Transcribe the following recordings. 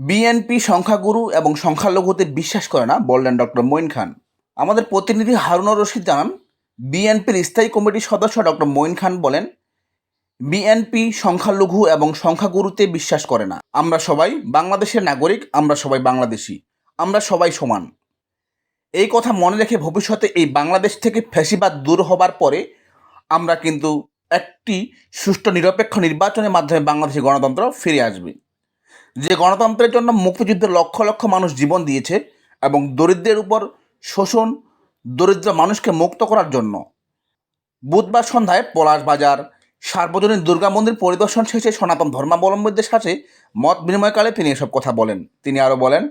BNP সংখ্যাগুরু এবং সংখ্যালঘুতে বিশ্বাস করে না, বললেন ডক্টর মঈন খান। আমাদের প্রতিনিধি হারুনুর রশিদ জানান বিএনপির স্থায়ী কমিটির সদস্য ডক্টর মঈন খান বলেন বিএনপি সংখ্যালঘু এবং সংখ্যাগুরুতে বিশ্বাস করে না। আমরা সবাই বাংলাদেশের নাগরিক, আমরা সবাই বাংলাদেশি, আমরা সবাই সমান। এই কথা মনে রেখে ভবিষ্যতে এই বাংলাদেশ থেকে ফ্যাসিবাদ দূর হবার পরে আমরা কিন্তু একটি সুষ্ঠু নিরপেক্ষ নির্বাচনের মাধ্যমে বাংলাদেশে গণতন্ত্র ফিরে আসবে। যে গণতন্ত্রের জন্য মুক্তিযুদ্ধে লক্ষ লক্ষ মানুষ জীবন দিয়েছে এবং দরিদ্রের উপর শোষণ, দরিদ্র মানুষকে মুক্ত করার জন্য। বুধবার সন্ধ্যায় পলাশ বাজার সার্বজনীন দুর্গা মন্দির পরিদর্শন শেষে সনাতন ধর্মাবলম্বীদের সাথে মত বিনিময়কালে তিনি এসব কথা বলেন। তিনি আরও বলেন,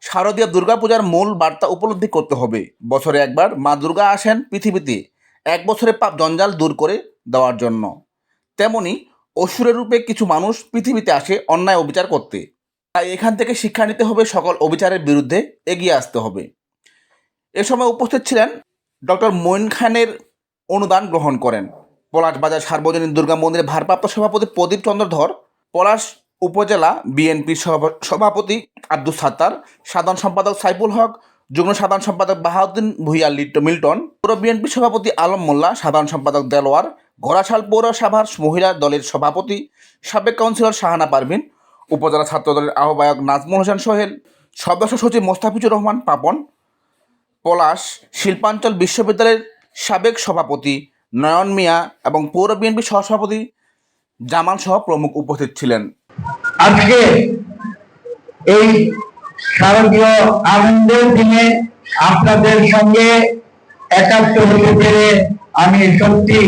শারদীয় দুর্গাপূজার মূল বার্তা উপলব্ধি করতে হবে। বছরে একবার মা দুর্গা আসেন পৃথিবীতে। এক বছরে পাপ জঞ্জাল দূর করে দেওয়ার জন্য। তেমনি অসুরের রূপে কিছু মানুষ পৃথিবীতে আসে অন্যায় অবিচার করতে। তাই এখান থেকে শিক্ষা নিতে হবে সকল অবিচারের বিরুদ্ধে এগিয়ে আসতে হবে। এ সময় উপস্থিত ছিলেন ডক্টর মঈন খানের অনুদান গ্রহণ করেন। পলাশবাজার সার্বজনীন দুর্গা মন্দিরের ভারপ্রাপ্ত সভাপতি প্রদীপ চন্দ্র ধর, পলাশ উপজেলা বিএনপির সভা- সভাপতি আব্দুল সাত্তার, সাধারণ সম্পাদক সাইফুল হক, যুগ্ম সাধারণ সম্পাদক বাহাউদ্দিন ভুইয়া লিট্ট মিল্টন পুরো বিএনপি সভাপতি আলম মোল্লা, সাধারণ সম্পাদক দেলোয়ার ঘোড়াশাল পৌরসভার মহিলা দলের সভাপতি, সাবেক কাউন্সিলর শাহানা পারভিন, উপজেলা ছাত্র দলের আহ্বায়ক নাজমুল হোসেন সোহেল, সদস্য সচিব মোস্তাফিজুর রহমান পাপন, পলাশ শিল্পাঞ্চল বিশ্ববিদ্যালয়ের সাবেক সভাপতি নয়ন মিয়া এবং পৌর বিএনপি সহসভাপতি জামান সহ প্রমুখ উপস্থিত ছিলেন। আজকে এই শারদীয় আনন্দের দিনে আপনাদের সঙ্গে একাত্ম হতে পেরে আমি সত্যি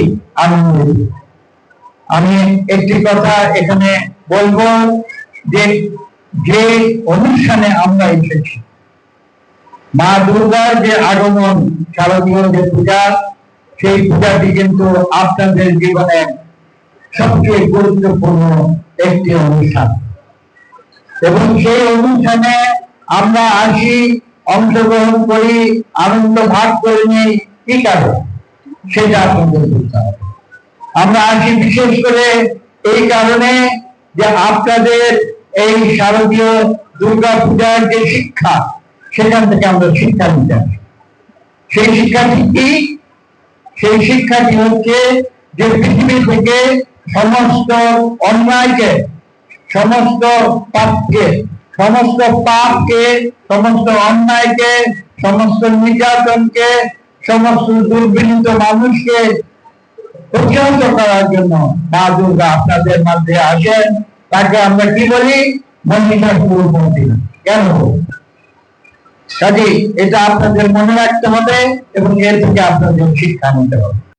আমি একটি কথা এখানে বলব যে যে অনুষ্ঠানে আমরা এসেছি, মা দুর্গার যে আগমন, শারদীয় যে পূজা, সেই পূজাটি কিন্তু আপনাদের সবচেয়ে গুরুত্বপূর্ণ একটি অনুষ্ঠান। এবং সেই অনুষ্ঠানে আমরা আসি, অংশগ্রহণ করি, আনন্দ ভাগ করে নিই, কি কারণ? সেটা আপনাদের বুঝতে হবে। আমরা আসি বিশেষ করে এই কারণে যে আপনাদের এই শারদীয় দুর্গা পূজার যে শিক্ষা, সেখান থেকে আমরা শিক্ষা নিতে আসি। সেই শিক্ষাটি কি? সেই শিক্ষাটি হচ্ছে যে পৃথিবী থেকে সমস্ত অন্যায়কে, সমস্ত পাপকে সমস্ত পাপকে, সমস্ত অন্যায়কে, সমস্ত নির্যাতনকে, সমস্ত দুর্বিনীত মানুষকে প্রতিহত করার জন্য মা দুর্গা আপনাদের মধ্যে আসেন। তাকে আমরা কি বলি? মহিষাসুর মন্দির কেন? কাজে এটা আপনাদের মনে রাখতে হবে এবং এর থেকে আপনাদের শিক্ষা নিতে হবে।